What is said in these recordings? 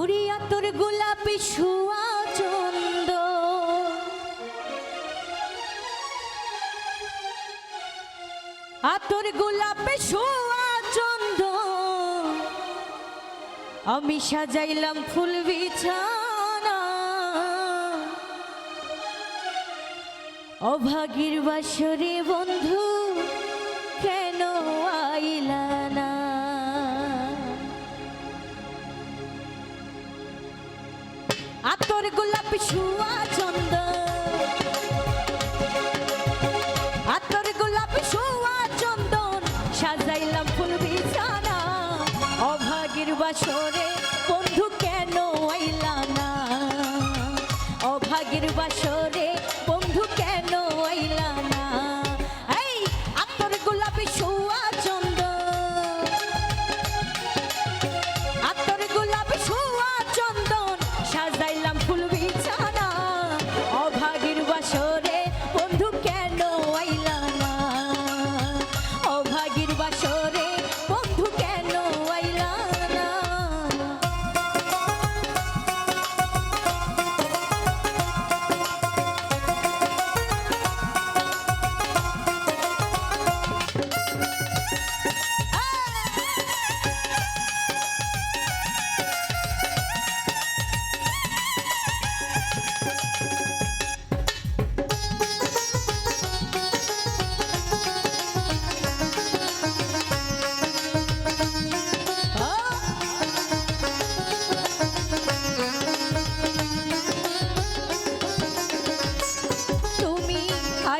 উড়িয়া তোর গোলাপি শুয়া চন্দ। আতর গোলাপে শুয়া চন্দ। আমি সাজাইলাম ফুল বিছানা। অভাগীর বাসরে বন্ধু আতর গোলাপি শুয়া চন্দ আতর গোলাপি শুয়া চন্দন, সাজাইলাম ফুল বিছানা। অভাগীর বাসরে বন্ধু কেন আইলা না? অভাগীর বাসরে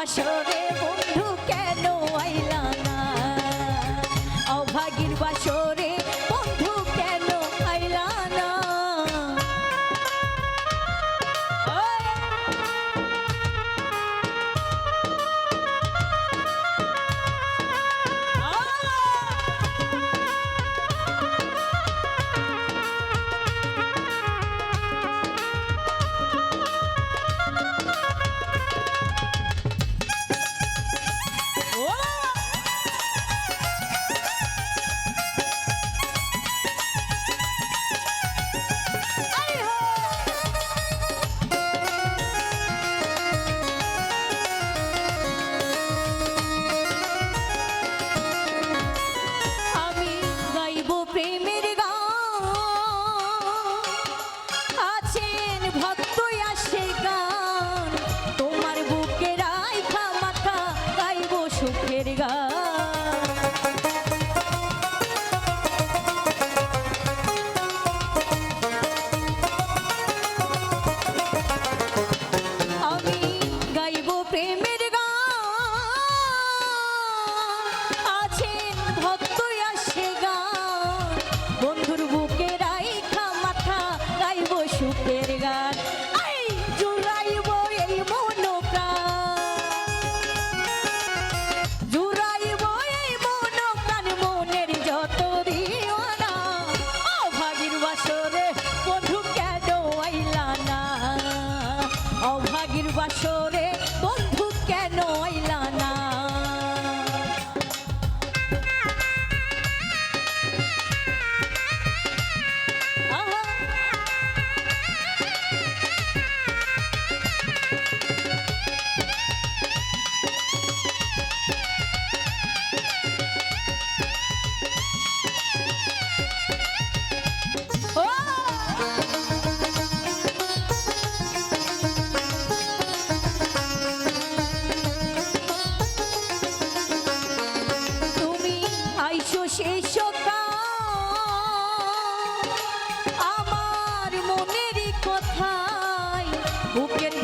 বাসরে বন্ধু প্রেমের গান। আছেন ভক্ত আসে গান। বন্ধুর বুকে রাইখা মাথা গাইব সুখের গান। Who can